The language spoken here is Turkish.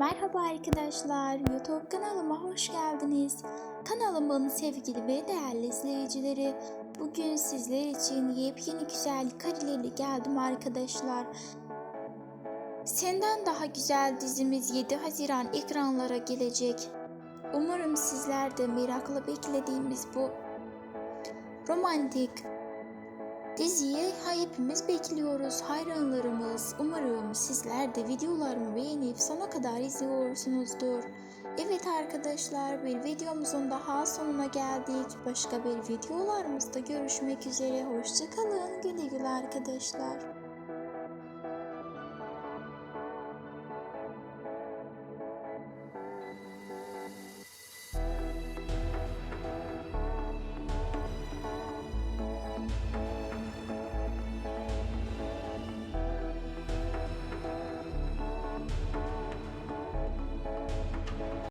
Merhaba arkadaşlar, YouTube kanalıma hoş geldiniz. Kanalımın sevgili ve değerli izleyicileri, bugün sizler için yepyeni güzel karelerle geldim arkadaşlar. Senden Daha Güzel dizimiz 7 Haziran ekranlara gelecek. Umarım sizler de merakla beklediğimiz bu romantik Diziyi hepimiz bekliyoruz hayranlarımız. Umarım sizler de videolarımı beğenip sona kadar izliyorsunuzdur. Evet arkadaşlar bir videomuzun daha sonuna geldik. Başka bir videolarımızda görüşmek üzere. Hoşçakalın. Güle güle arkadaşlar.